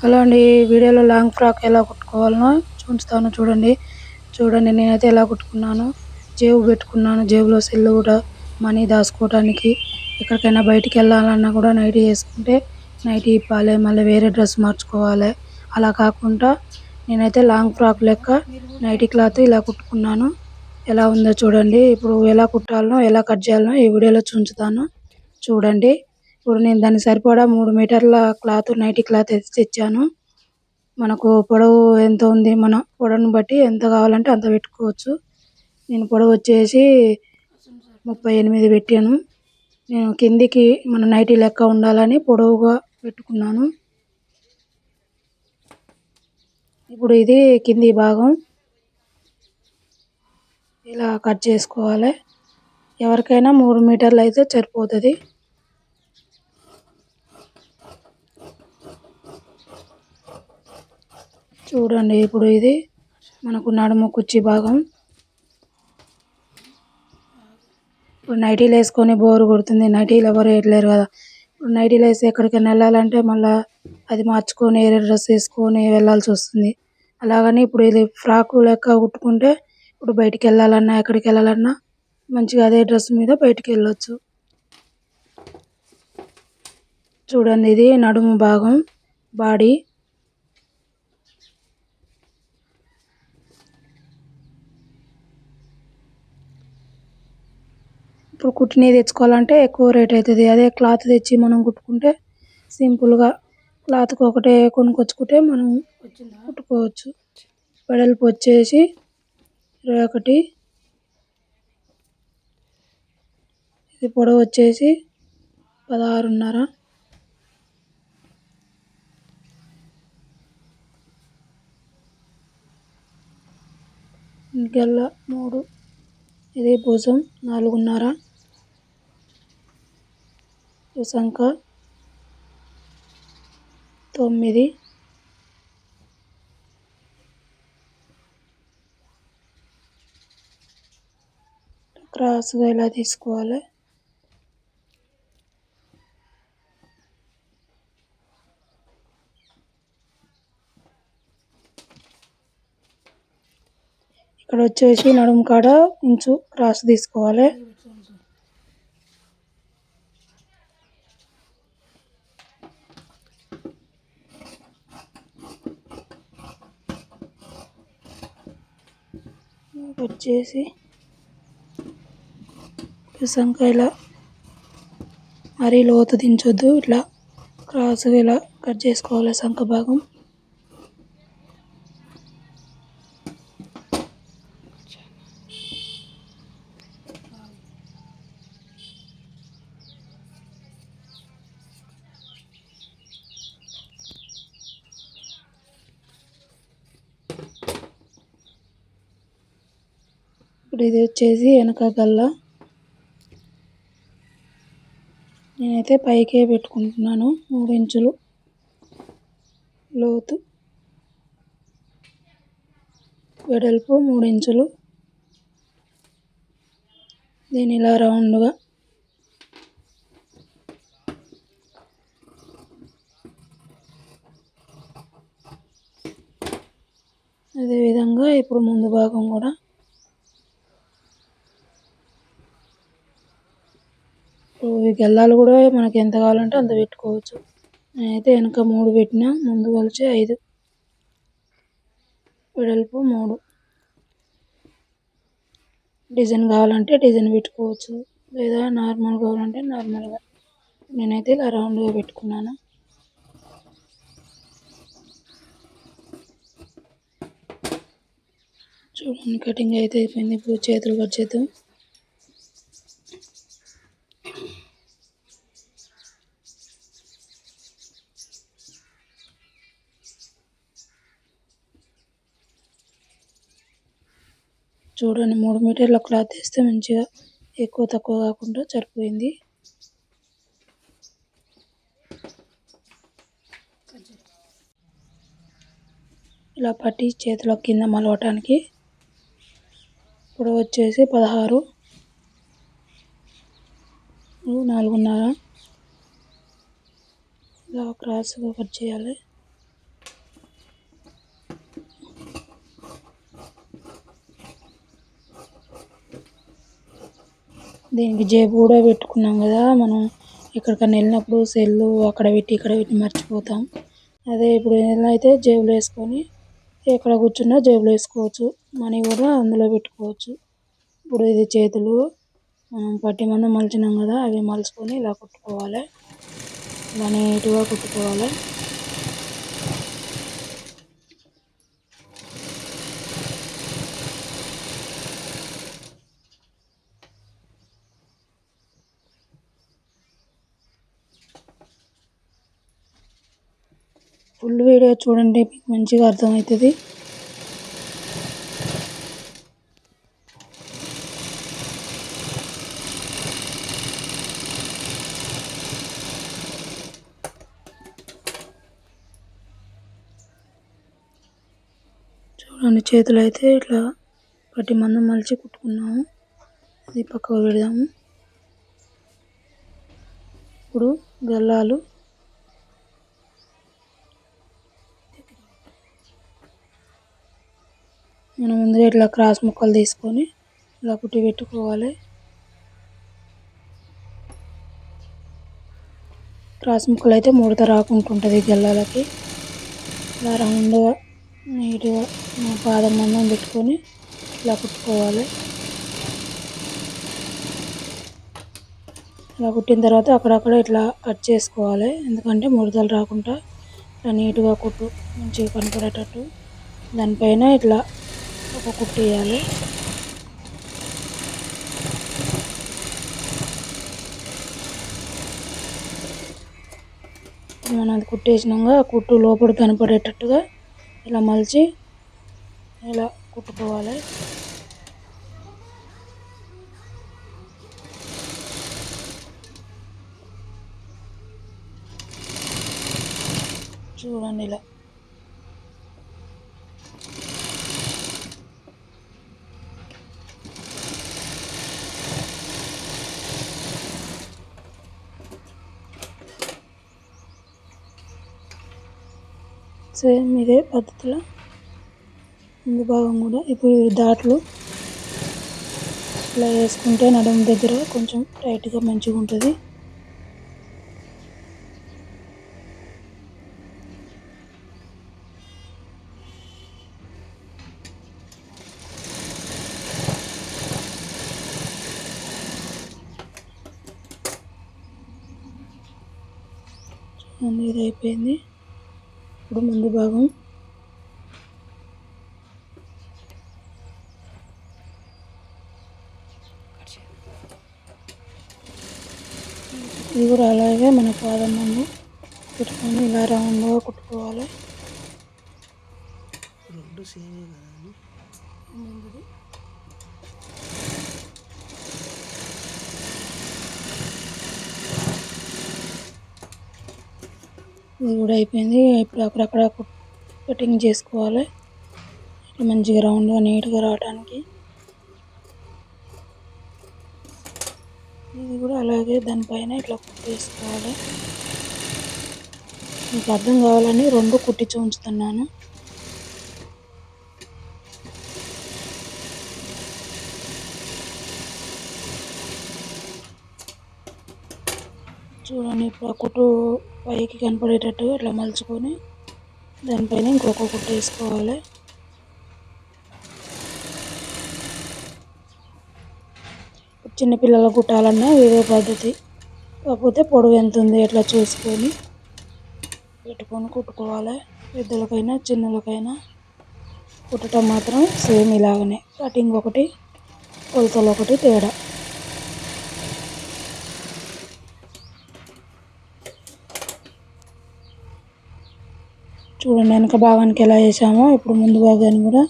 Hello అండి ఈ వీడియోలో లాంగ్ ఫ్రాక్ ఎలా కుట్టుకోవాలనో చూపిస్తాను చూడండి. చూడండి నేనైతే ఎలా కుట్టుకున్నాను. జేబు పెట్టుకున్నాను జేబులో సెల్లు కూడా మనీ దాచుకోవడానికి ఎక్కడికైనా బయటికి వెళ్ళాలన్నా కూడా నైటీ వేసుకుంటే నైటీ ఇప్పాలి మళ్ళీ వేరే డ్రెస్ మార్చుకోవాలి. అలా కాకుండా నేనైతే లాంగ్ ఫ్రాక్ లెక్క నైటీ క్లాత్ ఇలా కుట్టుకున్నాను. ఎలా ఉందో చూడండి. ఇప్పుడు ఎలా కుట్టాలనో ఎలా కట్ చేయాలనో ఈ వీడియోలో చూపించుతాను చూడండి. ఇప్పుడు నేను దానికి సరిపడా మూడు మీటర్ల క్లాత్ నైటీ క్లాత్ అయితే తెచ్చాను. మనకు పొడవు ఎంత ఉంది మన పొడవుని బట్టి ఎంత కావాలంటే అంత పెట్టుకోవచ్చు. నేను పొడవు వచ్చేసి ముప్పై ఎనిమిది పెట్టాను. నేను కిందికి మన నైటీ లెక్క ఉండాలని పొడవుగా పెట్టుకున్నాను. ఇప్పుడు ఇది కింది భాగం. ఇలా కట్ చేసుకోవాలి. ఎవరికైనా మూడు మీటర్లు అయితే సరిపోతుంది. చూడండి ఇప్పుడు ఇది మనకు నడుము కుర్చీ భాగం. ఇప్పుడు నైటీలు వేసుకొని బోర్ కొడుతుంది. నైటీలు ఎవరు వేయట్లేరు కదా. ఇప్పుడు నైటీలు వేసి ఎక్కడికైనా వెళ్ళాలంటే మళ్ళీ అది మార్చుకొని వేరే డ్రెస్ వేసుకొని వెళ్ళాల్సి వస్తుంది. అలాగని ఇప్పుడు ఇది ఫ్రాక్ లెక్క కుట్టుకుంటే ఇప్పుడు బయటికి వెళ్ళాలన్నా ఎక్కడికి వెళ్ళాలన్నా మంచిగా అదే డ్రెస్ మీద బయటికి వెళ్ళొచ్చు. చూడండి ఇది నడుము భాగం బాడీ. ఇప్పుడు కుట్టినవి తెచ్చుకోవాలంటే ఎక్కువ రేట్ అవుతుంది. అదే క్లాత్ తెచ్చి మనం కుట్టుకుంటే సింపుల్గా క్లాత్కి ఒకటే కొనుక్కొచ్చుకుంటే మనం కుట్టుకోవచ్చు. వెడల్పు వచ్చేసి ఇరవై ఒకటి. ఇది పొడవు వచ్చేసి పదహారున్నర. గెల్ల మూడు. ఇది భుజం నాలుగున్నర. సంఖ తొమ్మిది. క్రాస్గా ఇలా తీసుకోవాలి? ఇక్కడ వచ్చేసి నడుము కాడ ఇంచు క్రాస్ తీసుకోవాలి. చేసి పెసంక ఇలా మరీ లోతు దించొద్దు. ఇట్లా క్రాస్గా ఇలా కట్ చేసుకోవాలి శంఖ భాగం. ఇది వచ్చేసి వెనక గల్ల. నేనైతే పైకే పెట్టుకుంటున్నాను మూడు ఇంచులు లోతు. వెడల్పు మూడు ఇంచులు. దీని ఇలా రౌండ్గా. అదేవిధంగా ఇప్పుడు ముందు భాగం కూడా ఈ గెల్లాలు కూడా మనకి ఎంత కావాలంటే అంత పెట్టుకోవచ్చు. నేనైతే వెనక మూడు పెట్టిన ముందు కలిసి ఐదు. వెడల్పు మూడు. డిజైన్ కావాలంటే డిజైన్ పెట్టుకోవచ్చు. లేదా నార్మల్ కావాలంటే నార్మల్గా నేనైతే ఇలా రౌండ్గా పెట్టుకున్నాను. చూడండి కటింగ్ అయితే అయిపోయింది. ఇప్పుడు చేతులు కట్ చేద్దాం. చూడండి మూడు మీటర్ల క్లాత్ వేస్తే మంచిగా ఎక్కువ తక్కువ కాకుండా సరిపోయింది. ఇలా పట్టి చేతిలో కింద మలవటానికి ఇప్పుడు వచ్చేసి పదహారు. నాలుగున్నర. ఇలా క్రాస్గా కట్ చేయాలి. దీనికి జేబు కూడా పెట్టుకున్నాం కదా. మనం ఎక్కడికైనా వెళ్ళినప్పుడు సెల్లు అక్కడ పెట్టి ఇక్కడ పెట్టి మర్చిపోతాం. అదే ఇప్పుడు ఇలా అయితే జేబులో వేసుకొని ఎక్కడ కూర్చున్నా జేబులో వేసుకోవచ్చు. మనీ కూడా అందులో పెట్టుకోవచ్చు. ఇప్పుడు ఇది చేతులు మనం పట్టి మనం మలిచినాం కదా అవి మలుచుకొని ఇలా కుట్టుకోవాలి. ఇలా నీట్గా కుట్టుకోవాలి. ఫుల్ వీడియో చూడండి మీకు మంచిగా అర్థమవుతుంది. చూడండి చేతులు అయితే ఇట్లా పట్టి మందం మలిచి కుట్టుకున్నాము. అది పక్కకు పెడదాము. ఇప్పుడు గల్లాలు మనం ముందుగా ఇట్లా క్రాస్ ముక్కలు తీసుకొని ఇలా కుట్టి పెట్టుకోవాలి. క్రాస్ ముక్కలు అయితే ముడత రాకుంటుంటుంది గెల్లాలకి. ఇలా రౌండ్గా నీట్గా పాదం మందం పెట్టుకొని ఇలా కుట్టుకోవాలి. ఇలా కుట్టిన తర్వాత అక్కడక్కడ ఇట్లా కట్ చేసుకోవాలి. ఎందుకంటే ముడతలు రాకుండా ఇట్లా నీట్గా కుట్టు మంచిగా కనపడేటట్టు. దానిపైన ఇట్లా ఒక కుట్టు వేయాలి మనం అది కుట్టేసినాక కుట్టు లోపల కనపడేటట్టుగా ఇలా మలిచి ఇలా కుట్టుకోవాలి. చూడండి ఇలా. సేమ్ ఇదే పద్ధతిలో ముందు భాగం కూడా. ఇప్పుడు దాట్లు ఇట్లా వేసుకుంటే నడుము దగ్గర కొంచెం టైట్గా మంచిగా ఉంటుంది. ఇది అయిపోయింది. ఇప్పుడు ముందు భాగం. ఇది కూడా అలాగే మన పాదం ముందు పెట్టుకొని ఇలా రౌండ్గా కుట్టుకోవాలి. రెండు సేమే కదా ముందుది. ఇది కూడా అయిపోయింది. ఇప్పుడు అక్కడక్కడ కటింగ్ చేసుకోవాలి. ఇట్లా మంచిగా రౌండ్గా నీట్గా రావడానికి ఇది కూడా అలాగే దానిపైన ఇట్లా కుట్టేసుకోవాలి మీకు అర్థం కావాలని రెండు కుట్టించి ఉంచుతున్నాను చూడండి ఇప్పుడు ఆ కుట్టు పైకి కనపడేటట్టు ఇట్లా మలుచుకొని దానిపైన ఇంకొక కుట్టు వేసుకోవాలి. చిన్నపిల్లల కుట్టాలన్నా వేరే పద్ధతి. కాకపోతే పొడవు ఎంత ఉంది ఎట్లా చూసుకొని పెట్టుకొని కుట్టుకోవాలి. పెద్దలకైనా చిన్నలకైనా కుట్టడం మాత్రం సేమ్ ఇలాగనే. కటింగ్ ఒకటి కొలతలు ఒకటి తేడా. చూడండి వెనక భాగానికి ఎలా వేసామో. ఇప్పుడు ముందు భాగాన్ని కూడా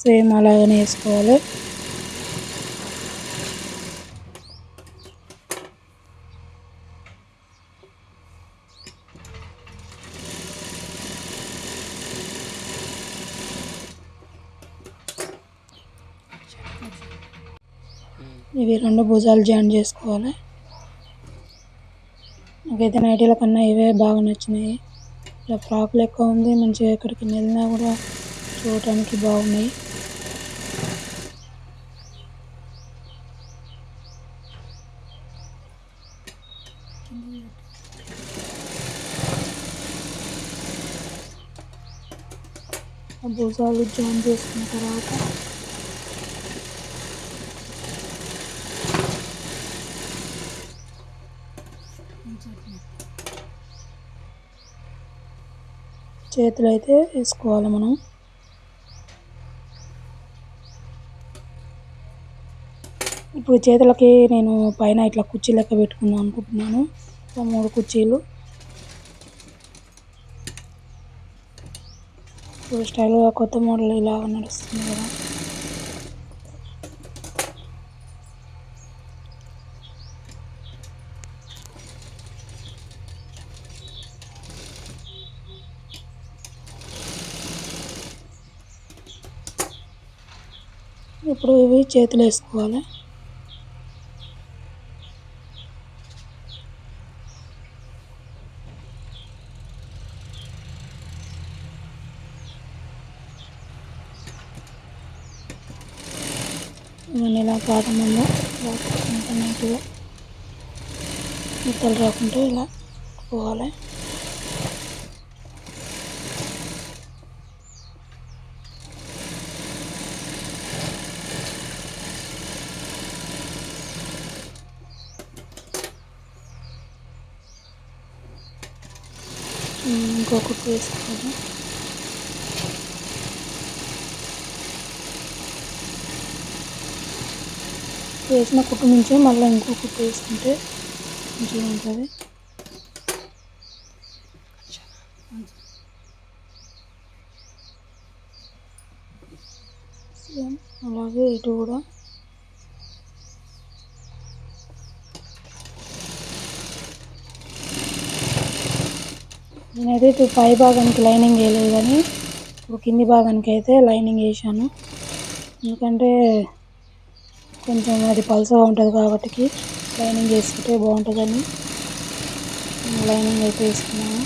సేమ్ అలాగనే వేసుకోవాలి. ఇవి రెండు భుజాలు జాయిన్ చేసుకోవాలి. నాకైతే నైటీల కన్నా ఇవే బాగా నచ్చినాయి. ఇలా ఫ్రాక్ లెక్క ఉంది మంచిగా ఎక్కడికి వెళ్ళినా కూడా చూడటానికి బాగున్నాయి భుజాలు జాయిన్ చేసుకున్న తర్వాత చేతులు అయితే వేసుకోవాలి మనం. ఇప్పుడు చేతులకి నేను పైన ఇట్లా కుర్చీ లెక్క పెట్టుకుందాం అనుకుంటున్నాను. మూడు కుర్చీలు. ఇప్పుడు స్టైల్గా కొత్త మోడల్ ఇలా నడుస్తుంది కదా. ఇప్పుడు ఇవి చేతులు వేసుకోవాలి. ఇవన్నీ ఇలా పాదం ముందు ఇలా నీట్గా రాకుండా ఇలా పోవాలి. ఇంకొకటి వేసుకోవాలి వేసిన కుట్టు నుంచి మళ్ళీ ఇంకో కుట్టు వేసుకుంటే మంచిగా ఉంటుంది. అలాగే ఇటు కూడా. అనేది ఇటు పై భాగానికి లైనింగ్ వేయలేదు కానీ ఇప్పుడు కింది భాగానికి అయితే లైనింగ్ వేసాను ఎందుకంటే కొంచెం అది పల్సగా ఉంటుంది కాబట్టి లైనింగ్ వేసుకుంటే బాగుంటుందని లైనింగ్ అయితే వేసుకున్నాను.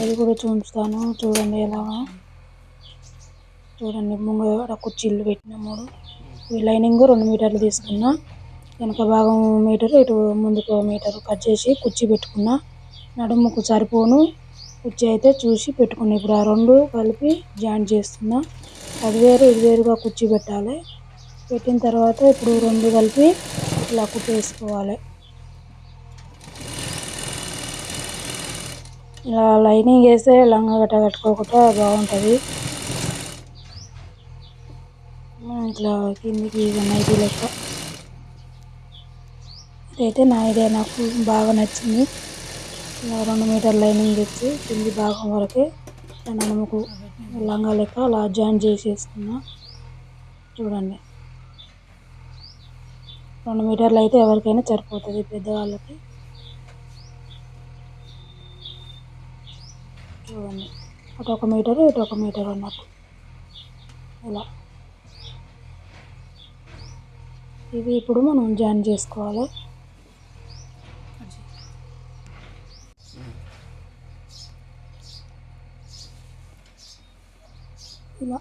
అది కూడా చూపిస్తాను. చూడండి ఎలాగా. చూడండి ముంగడ కుర్చీలు పెట్టిన మూడు. ఈ లైనింగ్ రెండు మీటర్లు తీసుకున్నా. వెనక భాగం మీటర్ ఇటు ముందుకు మీటర్ కట్ చేసి కుర్చీ పెట్టుకున్నా. నడుముకు సరిపోను. కుర్చీ అయితే చూసి పెట్టుకుని ఇప్పుడు ఆ రెండు కలిపి జాయింట్ చేస్తున్నా. అది వేరు ఇది వేరుగా కుర్చీ పెట్టాలి. పెట్టిన తర్వాత ఇప్పుడు రెండు కలిపి ఇట్లా కుట్టేసుకోవాలి. ఇలా లైనింగ్ వేస్తే లంగా గట్ట కట్టుకోకుండా బాగుంటుంది. ఇట్లా కిందికి నైటీ లెక్క. ఇదైతే నా ఐడియా నాకు బాగా నచ్చింది. ఇలా రెండు మీటర్ లైనింగ్ తెచ్చి కింది భాగం వరకే నడుముకు లంగా లెక్క అలా జాయిన్ చేసేసుకున్నా. చూడండి. రెండు మీటర్లు అయితే ఎవరికైనా సరిపోతుంది పెద్దవాళ్ళకి. చూడండి. అటు ఒక మీటరు ఇటు ఒక మీటర్ అన్నట్టు. ఇలా. ఇవి ఇప్పుడు మనం జాయిన్ చేసుకోవాలి ఇలా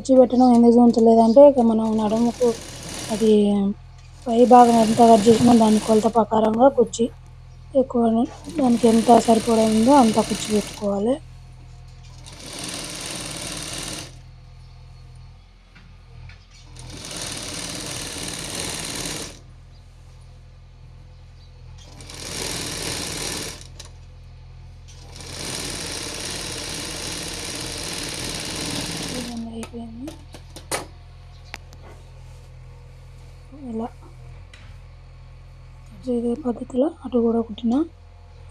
కుర్చీ పెట్టడం ఎందుకు ఉంచలేదంటే ఇక మనం నడుముకు అది పై భాగం ఎంత కట్ చేసినా దాని కొలత ప్రకారంగా కుర్చీ ఎక్కువ దానికి ఎంత సరిపడిందో అంత కుర్చీ పెట్టుకోవాలి అయిపోయింది ఇలా ఇదే పద్ధతిలో అటు కూడా కుట్టిన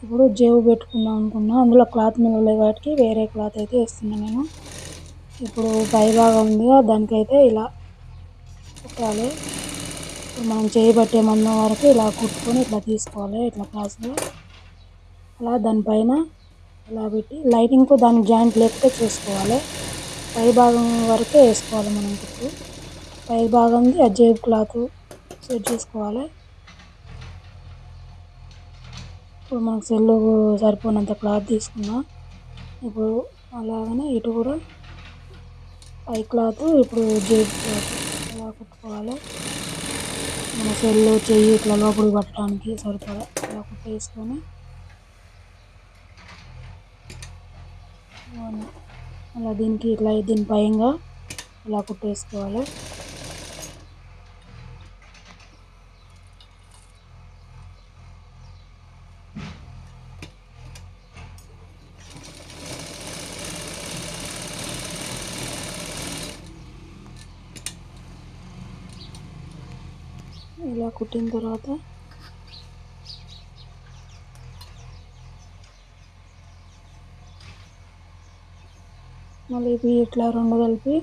ఇప్పుడు జేబు పెట్టుకుందాం అనుకున్నా అందులో క్లాత్ మిగలే వాటికి వేరే క్లాత్ అయితే వేస్తున్నాను నేను. ఇప్పుడు పై భాగం ఉంది దానికైతే ఇలా కుట్టాలి. ఇప్పుడు మనం చేయబట్టే మందం వరకు ఇలా కుట్టుకొని ఇట్లా తీసుకోవాలి ఇట్లా క్లాస్లో అలా దానిపైన ఇలా పెట్టి లైటింగ్కు దానికి జాయింట్ లేకపోతే చూసుకోవాలి. పై భాగం వరకే వేసుకోవాలి మనం కుట్టు. పై భాగంది ఆ జేబు క్లాత్ సెట్ చేసుకోవాలి. ఇప్పుడు మనకు సెల్లు సరిపోయినంత క్లాత్ తీసుకున్నాం. ఇప్పుడు అలాగనే ఇటు కూడా పై క్లాత్ ఇప్పుడు జేబు క్లాత్ అలా కుట్టుకోవాలి మన సెల్లు చెయ్యి ఇట్లా లోపలికి పట్టడానికి సరిపడా ఇలా కుట్టేసుకొని అలా దీనికి ఇట్లా దీని భయంగా ఇలా కుట్టేసుకోవాలి ఇలా కుట్టిన తర్వాత మళ్ళీ ఇవి ఇట్లా రెండు కలిపి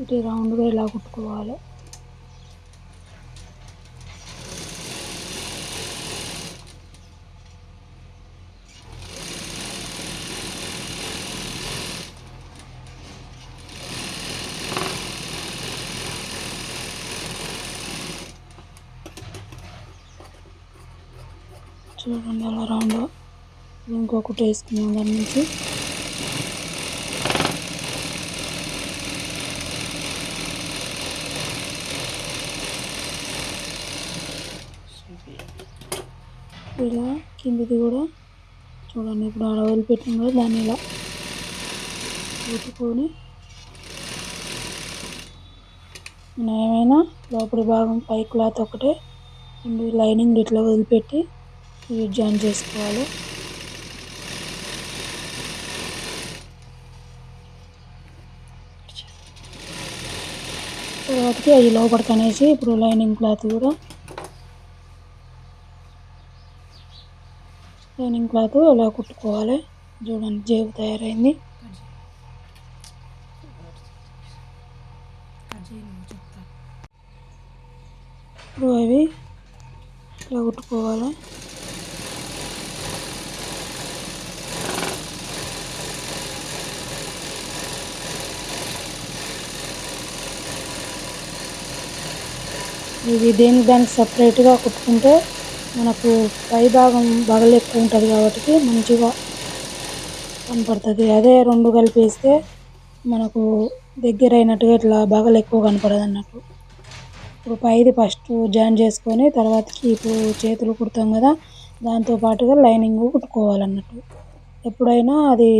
ఇటు రౌండ్గా ఇలా కుట్టుకోవాలి చూడండి అలా రౌండ్. ఇంకొకటి వేసుకున్నాం దాని నుంచి. ఇలా కిందిది కూడా చూడండి ఇప్పుడు ఆడ వదిలిపెట్టిన కూడా దాన్ని ఇలా పెట్టుకొని మనం ఏమైనా లోపలి భాగం పై క్లాత్ ఒకటే అండ్ లైనింగ్ ఇట్లా వదిలిపెట్టి ఇవి జాయిన్ చేసుకోవాలి. తర్వాతకి అవి లోపలికి అనేసి ఇప్పుడు లైనింగ్ క్లాత్ కూడా. లైనింగ్ క్లాత్ అలా కుట్టుకోవాలి. చూడండి జేబు తయారైంది. ఇప్పుడు అవి ఇలా కుట్టుకోవాలి? ఇది దేని దానికి సపరేట్గా కుట్టుకుంటే మనకు పై భాగం బగలు ఎక్కువ ఉంటుంది కాబట్టి మంచిగా కనపడుతుంది. అదే రెండు కలిపేస్తే మనకు దగ్గర అయినట్టుగా ఇట్లా బగలు ఎక్కువ కనపడదు అన్నట్టు. ఇప్పుడు పైది ఫస్ట్ జాయిన్ చేసుకొని తర్వాతకి ఇప్పుడు చేతులు కుడతాం కదా దాంతో పాటుగా లైనింగ్ కుట్టుకోవాలన్నట్టు. ఎప్పుడైనా అది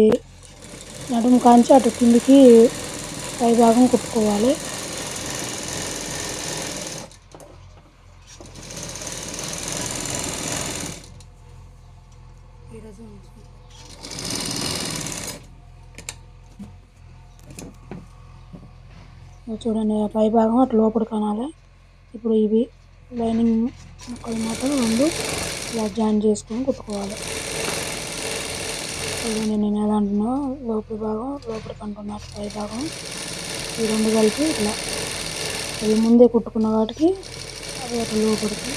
నడుము కాంచి అటు కిందికి పై భాగం కుట్టుకోవాలి. చూడండి ఆ పై భాగం అటు లోపల కనాలి. ఇప్పుడు ఇవి లైనింగ్ ముక్కలు మాత్రం రెండు ఇలా జాయిన్ చేసుకొని కుట్టుకోవాలి. చూడండి నేను ఎలా అంటున్నా లోపల భాగం లోపల అంటున్నా పై భాగం ఈ రెండు కలిపి ఇట్లా అవి ముందే కుట్టుకున్న వాటికి అవి అటు లోపలికి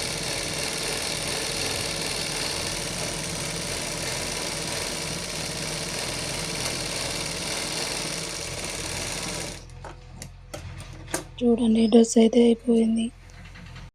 చూడండి డ్రెస్ అయితే అయిపోయింది.